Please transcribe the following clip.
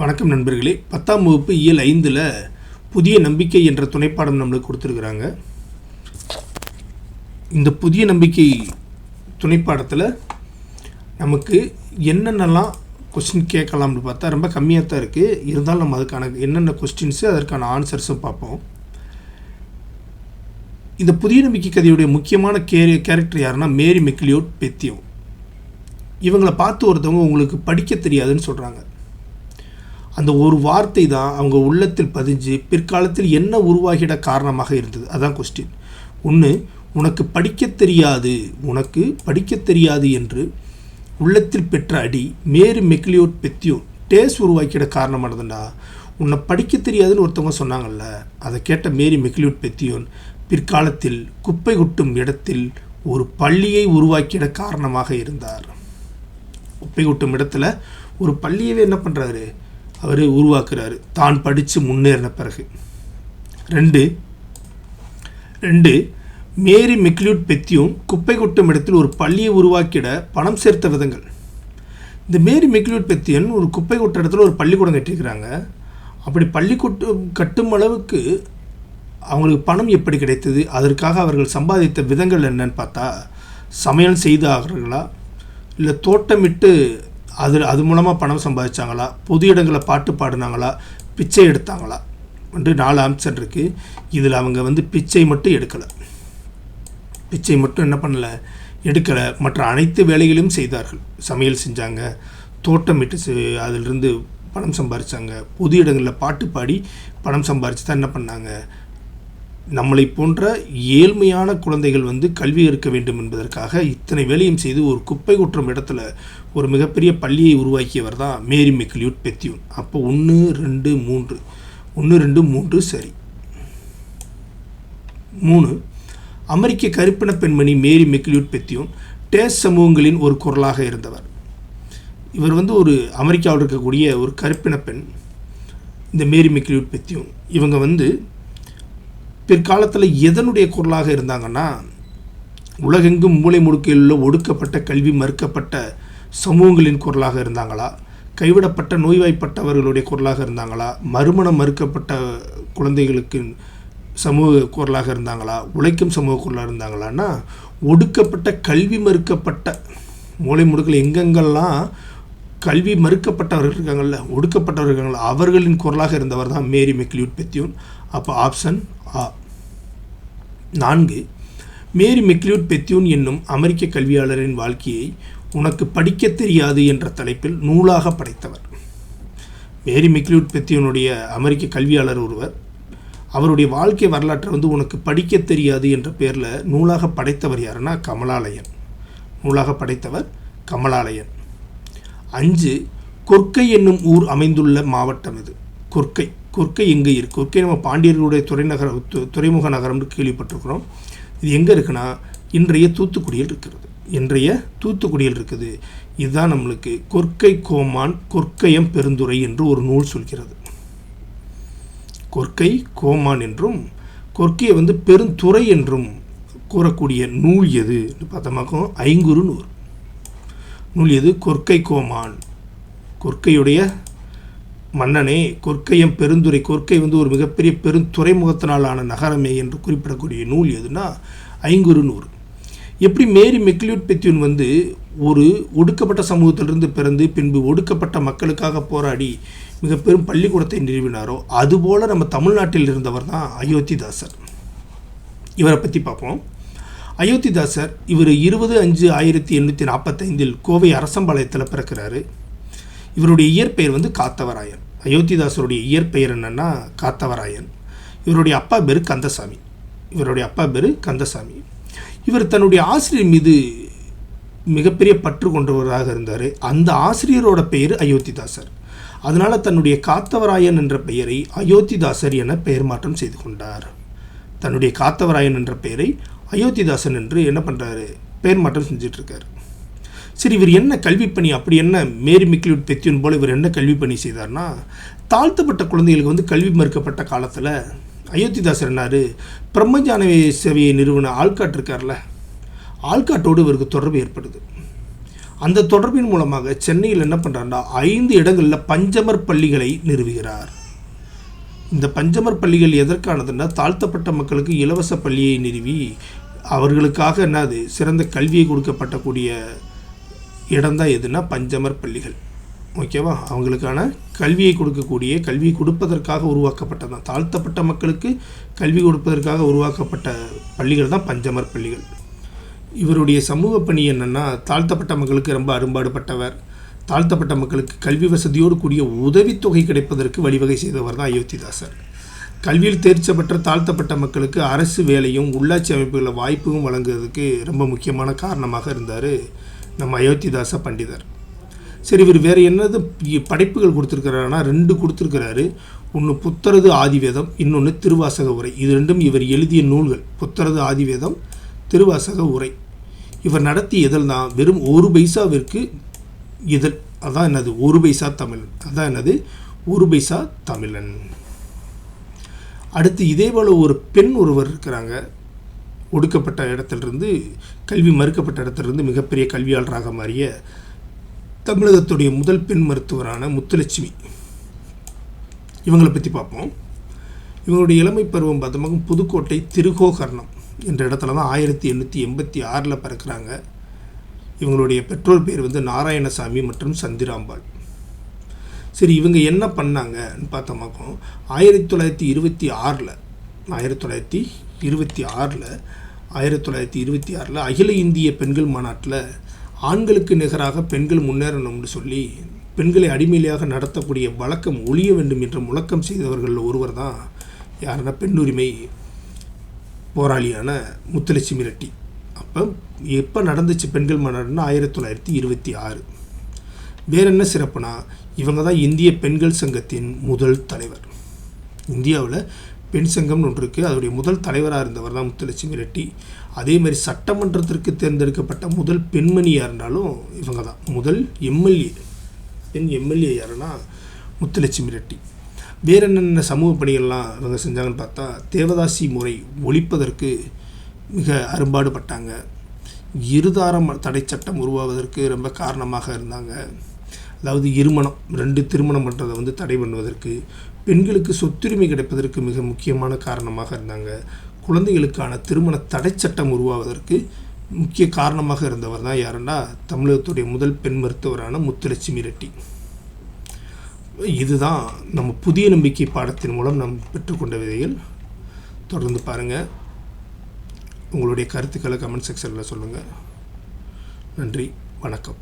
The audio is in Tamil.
வணக்கம் நண்பர்களே. பத்தாம் வகுப்பு இயல் ஐந்தில் புதிய நம்பிக்கை என்ற துணைப்பாடம் நம்மளுக்கு கொடுத்துருக்குறாங்க. இந்த புதிய நம்பிக்கை துணைப்பாடத்தில் நமக்கு என்னென்னலாம் கொஸ்டின் கேட்கலாம்னு பார்த்தா ரொம்ப கம்மியாக தான் இருக்குது இருந்தாலும் நம்ம அதுக்கான என்னென்ன கொஸ்டின்ஸு அதற்கான ஆன்சர்ஸும் பார்ப்போம். இந்த புதிய நம்பிக்கை கதையுடைய முக்கியமான கே கேரக்டர் யாருன்னா மேரி மெக்லியோட் பெத்தியோ. இவங்களை பார்த்து ஒருத்தவங்க உங்களுக்கு படிக்க தெரியாதுன்னு சொல்கிறாங்க அந்த ஒரு வார்த்தை தான் அவங்க உள்ளத்தில் பதிஞ்சு பிற்காலத்தில் என்ன உருவாகிட காரணமாக இருந்தது? அதான் கொஸ்டின் ஒன்று உனக்கு படிக்க தெரியாது உனக்கு படிக்க தெரியாது என்று உள்ளத்தில் பெற்ற அடி மேரி மெக்லியோட் பெத்தியோ டேஸ் உருவாக்கிட காரணமானதுண்டா? உன்னை படிக்க தெரியாதுன்னு ஒருத்தவங்க சொன்னாங்கல்ல அதை கேட்ட மேரி மெக்லியோட் பெத்தியோன் பிற்காலத்தில் குப்பை கொட்டும் இடத்தில் ஒரு பள்ளியை உருவாக்கிட காரணமாக இருந்தார். குப்பை கொட்டும் இடத்துல ஒரு பள்ளியவே என்ன பண்ணுறாரு அவர் உருவாக்குறாரு. தான் படித்து முன்னேறின பிறகு. ரெண்டு ரெண்டு மேரி மெக்லியூட் பெத்தியும் குப்பை கொட்டும் இடத்தில் ஒரு பள்ளியை உருவாக்கிட பணம் சேர்த்த விதங்கள். இந்த மேரி மெக்லியூட் பெத்தியன் ஒரு குப்பை கொட்ட இடத்துல ஒரு பள்ளிக்கூடம் கட்டியிருக்கிறாங்க. அப்படி பள்ளிக்கூட்டு கட்டும் அளவுக்கு அவங்களுக்கு பணம் எப்படி கிடைத்தது? அதற்காக அவர்கள் சம்பாதித்த விதங்கள் என்னன்னு பார்த்தா சமையல் செய்தார்களா? இல்லை தோட்டமிட்டு அதில் அது மூலமாக பணம் சம்பாதிச்சாங்களா? பொது இடங்களில் பாட்டு பாடினாங்களா? பிச்சை எடுத்தாங்களா? வந்து நாலு ஆப்ஷன் இருக்குது இதில் அவங்க வந்து பிச்சை மட்டும் எடுக்கலை. பிச்சை மட்டும் என்ன பண்ணலை? எடுக்கலை. மற்ற அனைத்து வேலைகளையும் செய்தார்கள். சமையல் செஞ்சாங்க. தோட்டமிட்டு செ- அதிலிருந்து பணம் சம்பாதிச்சாங்க பொது இடங்களில் பாட்டு பாடி பணம் சம்பாரித்து தான் என்ன பண்ணாங்க? நம்மளை போன்ற ஏழ்மையான குழந்தைகள் வந்து கல்வி இருக்க வேண்டும் என்பதற்காக இத்தனை வேலையும் செய்து ஒரு குப்பை குற்றம் இடத்துல ஒரு மிகப்பெரிய பள்ளியை உருவாக்கியவர் தான் மேரி மெக்லியூட் பெத்தியூன். அப்போ ஒன்று ரெண்டு மூன்று. ஒன்று ரெண்டு மூன்று சரி. மூணு. அமெரிக்க கருப்பின பெண்மணி மேரி மெக்லியூட் பெத்தியூன் டேஸ் சமூகங்களின் ஒரு குரலாக இருந்தவர். இவர் வந்து ஒரு அமெரிக்காவில் இருக்கக்கூடிய ஒரு கருப்பின பெண். இந்த மேரி மெக்லியூட் பெத்தியூன். இவங்க வந்து பிற்காலத்தில் எதனுடைய குரலாக இருந்தாங்கன்னா உலகெங்கும் மூலை முடுக்கையில் உள்ள ஒடுக்கப்பட்ட கல்வி மறுக்கப்பட்ட சமூகங்களின் குரலாக இருந்தாங்களா? கைவிடப்பட்ட நோய்வாய்ப்பட்டவர்களுடைய குரலாக இருந்தாங்களா? மறுமணம் மறுக்கப்பட்ட குழந்தைகளுக்கு சமூக குரலாக இருந்தாங்களா? உழைக்கும் சமூக குரலாக இருந்தாங்களான்னா ஒடுக்கப்பட்ட கல்வி மறுக்கப்பட்ட மூலை முடுக்கில் எங்கெங்கெல்லாம் கல்வி மறுக்கப்பட்டவர்கள் இருக்காங்கல்ல ஒடுக்கப்பட்டவர்கள் இருக்காங்கல்ல அவர்களின் குரலாக இருந்தவர் தான் மேரி மெக்லியூட் பெத்தியூன். அப்போ ஆப்ஷன் ஆ நான்கு மேரி மெக்லியூட் பெத்தியூன் என்னும் அமெரிக்க கல்வியாளரின் வாழ்க்கையை உனக்கு படிக்க தெரியாது என்ற தலைப்பில் நூலாக படைத்தவர். மேரி மெக்லியூட் பெத்தியூனுடைய அமெரிக்க கல்வியாளர் ஒருவர். அவருடைய வாழ்க்கை வரலாற்றை வந்து உனக்கு படிக்க தெரியாது என்ற பேரில் நூலாக படைத்தவர் யாருன்னா கமலாலயன். நூலாக படைத்தவர் கமலாலயன். அஞ்சு கொர்க்கை என்னும் ஊர் அமைந்துள்ள மாவட்டம் இது. கொர்க்கை கொர்க்கை எங்கே இருக்குது கொர்க்கை நம்ம பாண்டியர்களுடைய துறைநகர துறைமுக நகரம்னு கேள்விப்பட்டிருக்கிறோம். இது எங்கே இருக்குன்னா இன்றைய தூத்துக்குடியில் இருக்கிறது. இன்றைய தூத்துக்குடியில் இருக்குது. இதுதான் நம்மளுக்கு கொர்க்கை கோமான் கொர்க்கையம் பெருந்துறை என்று ஒரு நூல் சொல்கிறது. கொர்க்கை கோமான் என்றும் கொர்க்கையை வந்து பெருந்துறை என்றும் கூறக்கூடிய நூல் எது? பார்த்தோமாக்கும் ஐங்குறு நூல் நூல் எது கொர்க்கை கோமான். கொர்க்கையுடைய மன்னனே கொற்கையம் பெருந்துறை. கொர்க்கை வந்து ஒரு மிகப்பெரிய பெருந்துறைமுகத்தினாலான நகரமே என்று குறிப்பிடக்கூடிய நூல் எதுனா ஐங்குறு நூறு எப்படி மேரி மெக்லியூட் பெத்தியூன் வந்து ஒரு ஒடுக்கப்பட்ட சமூகத்திலிருந்து பிறந்து பின்பு ஒடுக்கப்பட்ட மக்களுக்காக போராடி மிக பெரும் பள்ளிக்கூடத்தை நிறுவினாரோ அதுபோல் நம்ம தமிழ்நாட்டில் இருந்தவர் தான் அயோத்திதாசர். இவரை பற்றி பார்ப்போம். அயோத்திதாசர் இவர் இருபது அஞ்சு ஆயிரத்தி எண்ணூற்றி நாற்பத்தைந்தில் கோவை அரசம்பாளையத்தில் பிறக்கிறாரு. இவருடைய இயற்பெயர் வந்து காத்தவராயன். அயோத்திதாசருடைய இயற்பெயர் என்னென்னா காத்தவராயன். இவருடைய அப்பா பேர் கந்தசாமி. இவருடைய அப்பா பேர் கந்தசாமி. இவர் தன்னுடைய ஆசிரியர் மீது மிகப்பெரிய பற்று கொண்டவராக இருந்தார். அந்த ஆசிரியரோட பெயர் அயோத்திதாசர். அதனால் தன்னுடைய காத்தவராயன் என்ற பெயரை அயோத்திதாசர் என பெயர் மாற்றம் செய்து கொண்டார். தன்னுடைய காத்தவராயன் என்ற பெயரை அயோத்திதாசன் என்று என்ன பண்ணுறாரு பெயர் மாற்றம் செஞ்சுட்டு இருக்காரு சரி இவர் என்ன கல்வி பணி அப்படி என்ன மேரி மிக்லியூட் பெத்தியன் போல இவர் என்ன கல்வி பணி செய்தார்னா தாழ்த்தப்பட்ட குழந்தைகளுக்கு வந்து கல்வி மறுக்கப்பட்ட காலத்தில் அயோத்திதாசர் என்னார் பிரம்மஞான சேவையை நிறுவன ஆள்காட் இருக்கார்ல ஆள்காட்டோடு இவருக்கு தொடர்பு ஏற்படுது. அந்த தொடர்பின் மூலமாக சென்னையில் என்ன பண்ணுறாருன்னா ஐந்து இடங்களில் பஞ்சமர் பள்ளிகளை நிறுவுகிறார். இந்த பஞ்சமர் பள்ளிகள் எதற்கானதுன்னா தாழ்த்தப்பட்ட மக்களுக்கு இலவச பள்ளியை நிறுவி அவர்களுக்காக என்னது சிறந்த கல்வியை கொடுக்கப்பட்டக்கூடிய இடம்தான் எதுனா பஞ்சமர் பள்ளிகள். ஓகேவா? அவங்களுக்கான கல்வியை கொடுக்கக்கூடிய கல்வி கொடுப்பதற்காக உருவாக்கப்பட்டதான் தாழ்த்தப்பட்ட மக்களுக்கு கல்வி கொடுப்பதற்காக உருவாக்கப்பட்ட பள்ளிகள் தான் பஞ்சமர் பள்ளிகள். இவருடைய சமூக பணி என்னென்னா தாழ்த்தப்பட்ட மக்களுக்கு ரொம்ப அரும்பாடுபட்டவர். தாழ்த்தப்பட்ட மக்களுக்கு கல்வி வசதியோடு கூடிய உதவித்தொகை கிடைப்பதற்கு வழிவகை செய்தவர் தான் அயோத்திதாசர். கல்வியில் தேர்ச்சி பெற்ற தாழ்த்தப்பட்ட மக்களுக்கு அரசு வேலையும் உள்ளாட்சி அமைப்புகளில் வாய்ப்பும் வழங்குவதற்கு ரொம்ப முக்கியமான காரணமாக இருந்தார் நம்ம அயோத்திதாச பண்டிதர். சரி இவர் வேறு என்னது படைப்புகள் கொடுத்துருக்கிறாருன்னா ரெண்டு கொடுத்துருக்கிறாரு. ஒன்று புத்தரது ஆதிவேதம் இன்னொன்று திருவாசக உரை. இது ரெண்டும் இவர் எழுதிய நூல்கள். புத்தரது ஆதிவேதம் திருவாசக உரை. இவர் நடத்திய இதழ் தான் வெறும் ஒரு பைசாவிற்கு இதழ் அதான் என்னது ஒரு பைசா தமிழன். அதான் என்னது ஒரு பைசா தமிழன். அடுத்து இதே போல் ஒரு பெண் ஒருவர் இருக்கிறாங்க. ஒடுக்கப்பட்ட இடத்திலிருந்து கல்வி மறுக்கப்பட்ட இடத்துலருந்து மிகப்பெரிய கல்வியாளராக மாறிய தமிழகத்துடைய முதல் பெண் மருத்துவரான முத்துலட்சுமி. இவங்களை பற்றி பார்ப்போம். இவங்களுடைய இளமை பருவம் பார்த்தோம்னா புதுக்கோட்டை திருகோகர்ணம் என்ற இடத்துல தான் ஆயிரத்தி எண்ணூற்றி எண்பத்தி ஆறில் பிறக்கிறாங்க. இவங்களுடைய பெற்றோர் பேர் வந்து நாராயணசாமி மற்றும் சந்திராம்பாள். சரி இவங்க என்ன பண்ணாங்கன்னு பார்த்தோமாக்கோ ஆயிரத்தி தொள்ளாயிரத்தி இருபத்தி ஆறில் ஆயிரத்தி தொள்ளாயிரத்தி இருபத்தி ஆறில் ஆயிரத்தி தொள்ளாயிரத்தி இருபத்தி ஆறில் அகில இந்திய பெண்கள் மாநாட்டில் ஆண்களுக்கு நிகராக பெண்கள் முன்னேறணும்னு சொல்லி பெண்களை அடிமையிலையாக நடத்தக்கூடிய வழக்கம் ஒழிய வேண்டும் என்ற முழக்கம் செய்தவர்களில் ஒருவர் தான் யாருன்னா பெண்ணுரிமை போராளியான முத்துலட்சுமி ரெட்டி. அப்போ எப்போ நடந்துச்சு பெண்கள் மாநாடுன்னா ஆயிரத்தி தொள்ளாயிரத்தி இருபத்தி ஆறு. வேற என்ன சிறப்புனா இவங்க தான் இந்திய பெண்கள் சங்கத்தின் முதல் தலைவர். இந்தியாவில் பெண் சங்கம்னு ஒன்று இருக்குது அதோடைய முதல் தலைவராக இருந்தவர் தான் முத்துலட்சுமி ரெட்டி. அதே மாதிரி சட்டமன்றத்திற்கு தேர்ந்தெடுக்கப்பட்ட முதல் பெண்மணி இருந்தாலும் இவங்க தான். முதல் எம்எல்ஏ. பெண் எம்எல்ஏ யாருன்னா முத்துலட்சுமி ரெட்டி. வேற என்னென்ன சமூக பணிகள்லாம் இவங்க செஞ்சாங்கன்னு பார்த்தா தேவதாசி முறை ஒழிப்பதற்கு மிக அரும்பாடுபட்டாங்க. இருதாரம் தடை சட்டம் உருவாவதற்கு ரொம்ப காரணமாக இருந்தாங்க. அதாவது இருமணம் ரெண்டு திருமணம் பண்ணுறதை வந்து தடை பண்ணுவதற்கு பெண்களுக்கு சொத்துரிமை கிடைப்பதற்கு மிக முக்கியமான காரணமாக இருந்தாங்க. குழந்தைகளுக்கான திருமண தடை சட்டம் உருவாவதற்கு முக்கிய காரணமாக இருந்தவர் தான் யாருன்னா தமிழகத்துடைய முதல் பெண் மருத்துவரான முத்துலட்சுமி ரெட்டி. இதுதான் நம்ம புதிய நம்பிக்கை பாடத்தின் மூலம் நாம் பெற்றுக்கொண்ட விதைகள். தொடர்ந்து பாருங்கள் உங்களுடைய கருத்துக்களை கமெண்ட் செக்ஷனில் சொல்லுங்கள் நன்றி வணக்கம்.